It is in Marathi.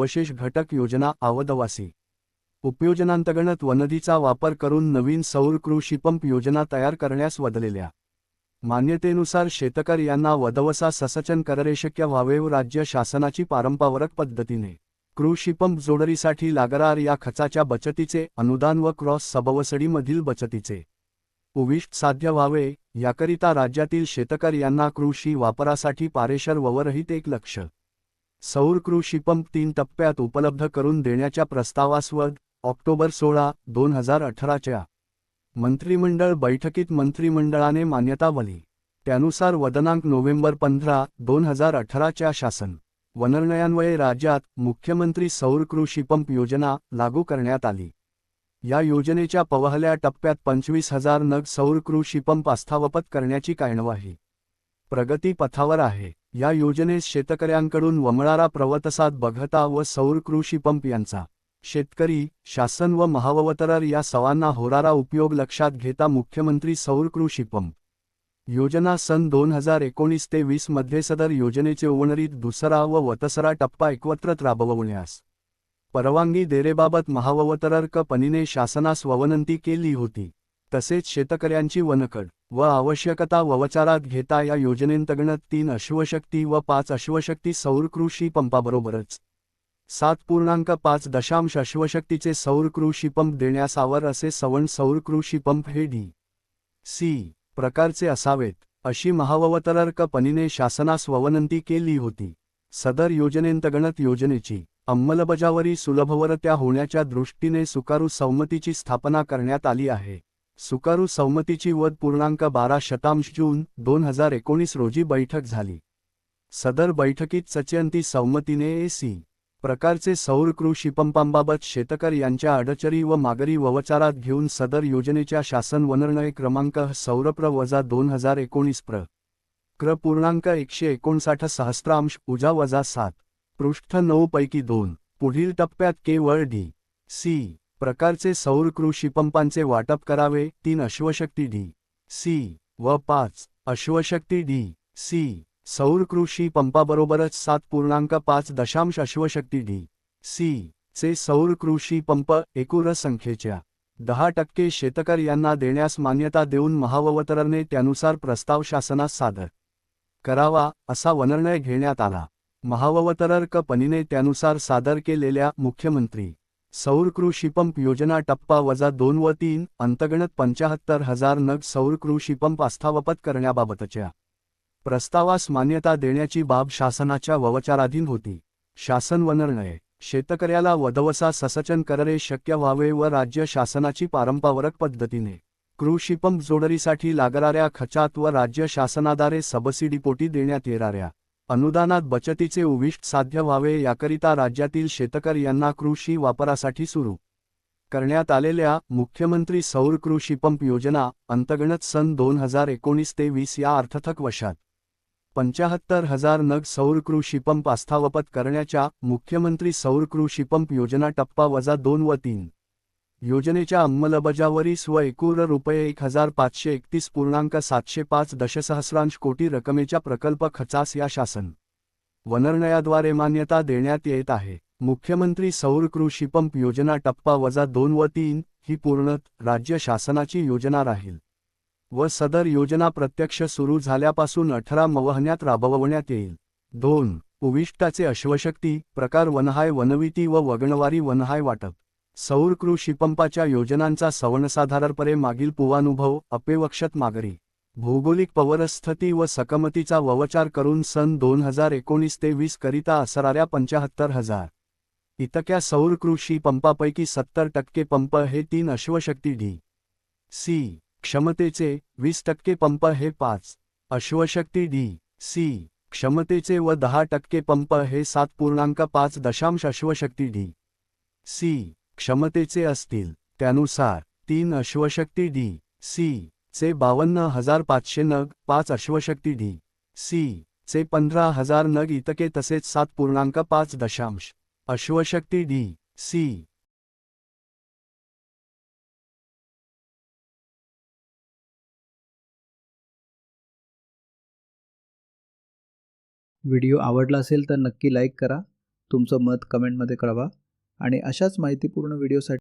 विशेष घटक योजना आवदवासी. उपयोजनांतर्गत वनदीचा वापर करून नवीन सौर कृषी पंप योजना तयार करण्यास वदलेल्या. मान्यतेनुसार शेतकर यांना वदवसा ससचन कररेशक्य व्हावे व राज्य शासनाची पारंपरिक पद्धतीने. कृषी पंप जोडरीसाठी लागणार या खचाच्या बचतीचे अनुदान व क्रॉस सबवसडीमधील बचतीचे. उविष्ट साध्य व्हावे याकरिता राज्यातील शेतकर यांना कृषी वापरासाठी पारेशर ववरहित एक लक्ष. सौर कृषी पंप तीन टप्प्यात उपलब्ध करून देण्याच्या प्रस्तावासवर ऑक्टोबर सोळा दोन हजार अठराच्या मंत्रिमंडळ बैठकीत मंत्रिमंडळाने मान्यता वली. त्यानुसार वदनांक नोव्हेंबर पंधरा दोन हजार अठराच्या शासन वनर्णयान्वये राज्यात मुख्यमंत्री सौर कृषी पंप योजना लागू करण्यात आली. या योजनेच्या पवहल्या टप्प्यात पंचवीस हजार नग सौर कृषी पंप आस्थावपत करण्याची कायणवाही प्रगती पथावर आहे. या योजनेस शेतकऱ्यांकडून वमळारा प्रवतसाद बघता व सौर कृषी पंप यांचा शेतकरी शासन व महावतरार या सवांना होणारा उपयोग लक्षात घेता मुख्यमंत्री सौर कृषी पंप. योजना सन दोन हजार एकोणीस ते वीसमध्ये सदर योजनेचे उवणरीत दुसरा व वतसरा टप्पा एकवत्रत राबवण्यास परवानगी देरेबाबत महावतरर पनीने शासनास ववनंती केली होती. तसेच शेतकऱ्यांची वनकड व आवश्यकता ववचारात घेता या योजनेंतर्गत तीन अश्वशक्ती व पाच अश्वशक्ती सौर कृषी पंपाबरोबरच सात पूर्णांक पाच दशांश अश्वशक्तीचे सौर कृषी पंप देण्यास आवर असे सवण सौर कृषी पंप हे डी. सी. प्रकारचे असावेत अशी महावतरर्क पनीने शासनास ववनंती केली होती. सदर योजनेंतर्गत योजनेची अंमलबजावणी सुलभवरत्या होण्याच्या दृष्टीने सुकारू संमतीची स्थापना करण्यात आली आहे. सुकारू संमतीची वद पूर्णांक बारा शतांश जून दोन हजार एकोणीस रोजी बैठक झाली. सदर बैठकीत सचयंती संमतीने ए सी प्रकारचे सौर कृषी शिपंपांबाबत शेतकर यांच्या अडचरी व मागरी ववचारात घेऊन सदर योजनेच्या शासन वनर्णय क्रमांक सौरप्र वजा दोन हजार एकोणीस प्र. क्र पूर्णांक एकशे एकोणसाठ सहस्त्रांश उजा वजा सात पृष्ठ नऊ पैकी दोन. पुढील टप्प्यात केवळ डी. सी. प्रकारचे सौर कृषी पंपांचे वाटप करावे. तीन अश्वशक्ती डी सी व पाच अश्वशक्ती डी सी सौर कृषी पंपाबरोबरच सात पूर्णांक पाच दशांश अश्वशक्ती डी सी चे सौर कृषी पंप एकूण संख्येच्या दहा टक्के शेतकर यांना देण्यास मान्यता देऊन महावतरने त्यानुसार प्रस्ताव शासनास सादर करावा असा वनर्णय घेण्यात आला. महावतरर पनीने त्यानुसार सादर केलेल्या मुख्यमंत्री सौर पंप योजना टप्पा वजा दोन व तीन अंतगणत पंचाहत्तर हजार नग सौर पंप आस्थावपत करण्याबाबतच्या प्रस्तावास मान्यता देण्याची बाब शासनाच्या ववचाराधीन होती. शासन वनर्णय शेतकऱ्याला वधवसा ससचन करणे शक्य व्हावे व राज्य शासनाची पारंपरिक पद्धतीने कृषी पंप जोडणीसाठी लागणाऱ्या खचात व राज्य शासनाद्वारे सबसिडीपोटी देण्यात येणाऱ्या अनुदानात बचतीचे उविष्ट साध्य व्हावे याकरिता राज्यातील शेतकर यांना कृषी वापरासाठी सुरू करण्यात आलेल्या मुख्यमंत्री सौर कृषी पंप योजना अंतर्गत सन दोन हजार एकोणीस ते वीस या अर्थथक वर्षात पंचाहत्तर हजार नग सौर कृषी पंप आस्थावपत करण्याच्या मुख्यमंत्री सौर कृषी पंप योजना टप्पा वजा दोन व तीन. योजनेच्या अंमलबजावरी व एकूण रुपये एक हजार पाचशे एकतीस पूर्णांक सातशे पाच दशसहस्रांश कोटी रकमेच्या प्रकल्प खचास या शासन वनर्णयाद्वारे मान्यता देण्यात येत आहे. मुख्यमंत्री सौर कृषी पंप योजना टप्पा वजा दोन व तीन ही पूर्णत राज्य शासनाची योजना राहील व सदर योजना प्रत्यक्ष सुरू झाल्यापासून अठरा मवहन्यात राबवण्यात येईल. दोन उविष्टाचे अश्वशक्ती प्रकार वनहाय वनविती व वगणवारी वनहाय वाटप सौर कृषी पंपाच्या योजनांचा सवणसाधारणपणे मागील पूर्वानुभव अपेवक्षत मागरी भौगोलिक पवरस्थिती व सकमतीचा ववचार करून सन दोन हजार एकोणीस ते वीस करिता असणाऱ्या पंचाहत्तर हजार. इतक्या सौर कृषी पंपापैकी सत्तर टक्के पंप हे तीन अश्वशक्ती डी. सी. क्षमतेचे वीस टक्के पंप हे पाच. अश्वशक्ती डी. सी. क्षमतेचे व दहा टक्के पंप हे सात पूर्णांक पाच दशांश अश्वशक्ती डी. सी. क्षमतेचे असतील त्यानुसार तीन अश्वशक्ती डी सी चे बावन्न हजार पाचशे नग पाच अश्वशक्ती डी सी चे पंधरा हजार नग इतके तसेच सात पूर्णांक पाच दशांश अश्वशक्ती डी सी. व्हिडिओ आवडला असेल तर नक्की लाईक करा तुमचं मत कमेंटमध्ये कळवा. आणि अशाच माहितीपूर्ण व्हिडिओसाठी